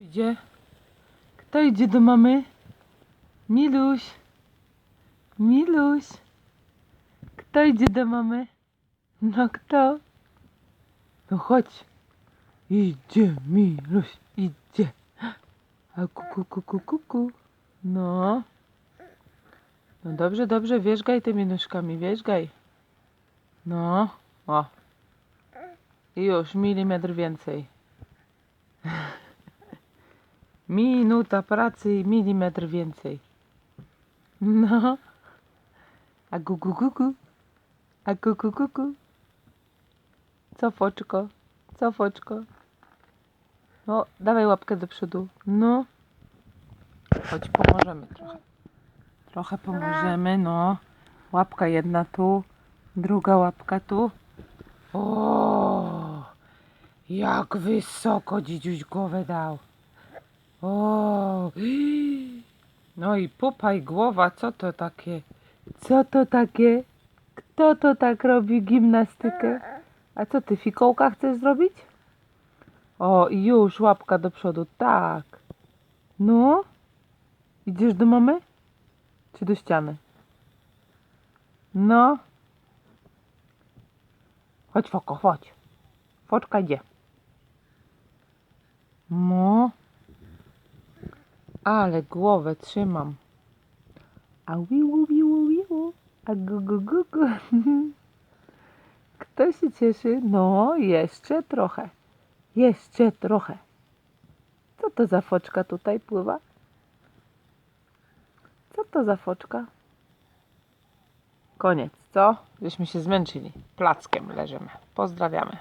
Idzie? Kto idzie do mamy? Miluś. Miluś. Kto idzie do mamy? No kto? No chodź. Idzie Miluś, idzie. A kuku, kuku, kuku. No. No dobrze, dobrze, wierzgaj tymi nóżkami, wierzgaj. No. O. I już, milimetr więcej. Minuta pracy i milimetr więcej. No. A gu. A gu gu. Co foczko? Co foczko? No, dawaj łapkę do przodu. No. Chodź, pomożemy trochę. Trochę pomożemy, no. Łapka jedna tu, druga łapka tu. O, jak wysoko dzidziuś głowę dał. O, no i pupa i głowa, co to takie? Co to takie? Kto to tak robi gimnastykę? A co ty, fikołka chcesz zrobić? O, i już, łapka do przodu, tak. No, idziesz do mamy? Czy do ściany? No. Chodź, foko, chodź. Foczka idzie. No. Ale głowę trzymam. A wiu, wiu, wiu. A gu, gu, gu, gu. Kto się cieszy? No, jeszcze trochę. Jeszcze trochę. Co to za foczka tutaj pływa? Co to za foczka? Koniec, co? Żeśmy się zmęczyli. Plackiem leżymy. Pozdrawiamy.